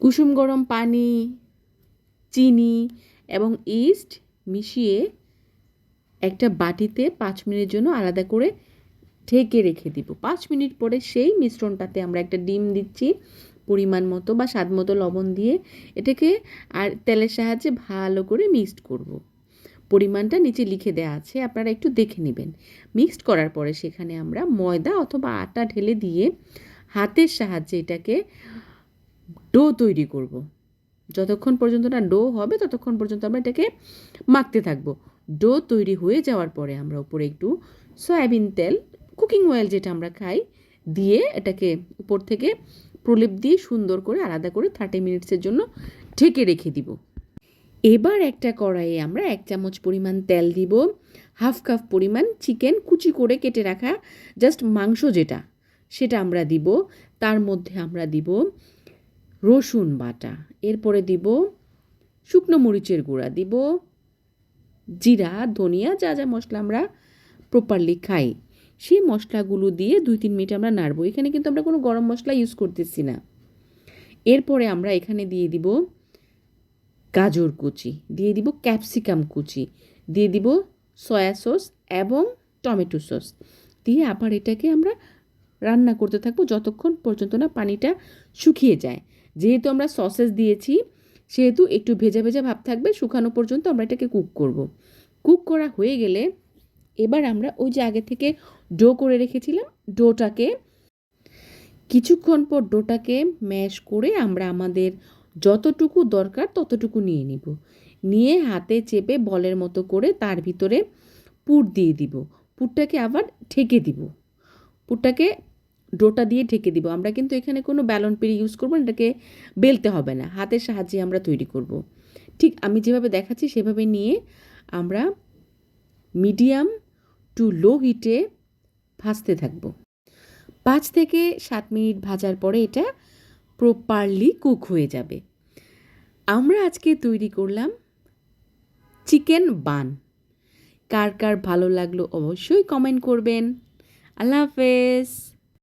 কুসুম গরম পানি, চিনি এবং ইস্ট মিশিয়ে একটা বাটিতে পাঁচ মিনিটের জন্য আলাদা করে ঢেকে রেখে দিব পাঁচ মিনিট পরে সেই মিশ্রণটাতে আমরা একটা ডিম দিচ্ছি, পরিমাণ মতো বা স্বাদ মতো লবণ দিয়ে এটাকে আর তেলের সাহায্যে ভালো করে মিক্সড করব। পরিমাণটা নিচে লিখে দেওয়া আছে, আপনারা একটু দেখে নেবেন মিক্সড করার পরে সেখানে আমরা ময়দা অথবা আটা ঢেলে দিয়ে হাতের সাহায্যে এটাকে ডো তৈরি করব। যতক্ষণ পর্যন্ত না ডো হবে, ততক্ষণ পর্যন্ত আমরা এটাকে মাখতে থাকব। ডো তৈরি হয়ে যাওয়ার পরে আমরা উপরে একটু সয়াবিন তেল, কুকিং অয়েল যেটা আমরা খাই, দিয়ে এটাকে উপর থেকে প্রলেপ দিয়ে সুন্দর করে আলাদা করে থার্টি মিনিটসের জন্য ঢেকে রেখে দিব। এবার একটা কড়াইয়ে আমরা এক চামচ পরিমাণ তেল দিব, হাফ কাপ পরিমাণ চিকেন কুচি করে কেটে রাখা জাস্ট মাংস যেটা, সেটা আমরা দিব। তার মধ্যে আমরা দিব রসুন বাটা। এরপরে দিব শুকনো মরিচের গুঁড়া। দিব জিরা, ধনিয়া, যা যা মশলা আমরা প্রপারলি খাই। সেই মশলাগুলো দিয়ে দুই তিন মিনিট আমরা নাড়বো। এখানে কিন্তু আমরা কোনো গরম মশলা ইউজ করতেছি না। এরপরে আমরা এখানে দিয়ে দিব গাজর কুচি। দিয়ে দিব ক্যাপসিকাম কুচি। দিয়ে দিব সয়া সস এবং টমেটো সস। দিয়ে আবার এটাকে আমরা রান্না করতে থাকব যতক্ষণ পর্যন্ত না পানিটা শুকিয়ে যায়। যেহেতু আমরা সসেস দিয়েছি, সেহেতু একটু ভেজা ভেজা ভাব থাকবে, শুকানো পর্যন্ত আমরা এটাকে কুক করব। কুক করা হয়ে গেলে এবার আমরা ওই যে আগে থেকে ডো করে রেখেছিলাম, ডোটাকে কিছুক্ষণ পর ডোটাকে ম্যাশ করে আমরা আমাদের যতটুকু দরকার ততটুকু নিয়ে নিব। নিয়ে হাতে চেপে বলের মতো করে তার ভিতরে পুর দিয়ে দিব। পুরটাকে আবার ঠেকে দিব। পুরটাকে ডোটা দিয়ে ঢেকে দিব। আমরা কিন্তু এখানে কোনো ব্যালন পেরি ইউজ করব না, এটাকে বেলতে হবে না। হাতের সাহায্যে আমরা তৈরি করব। ঠিক আমি যেভাবে দেখাচ্ছি সেভাবে নিয়ে আমরা মিডিয়াম টু লো হিটে ভাজতে থাকব। পাঁচ থেকে সাত মিনিট ভাজার পরে এটা প্রপারলি কুক হয়ে যাবে। আমরা আজকে তৈরি করলাম চিকেন বান। কার কার ভালো লাগল অবশ্যই কমেন্ট করবেন। আল্লাহ হাফেজ।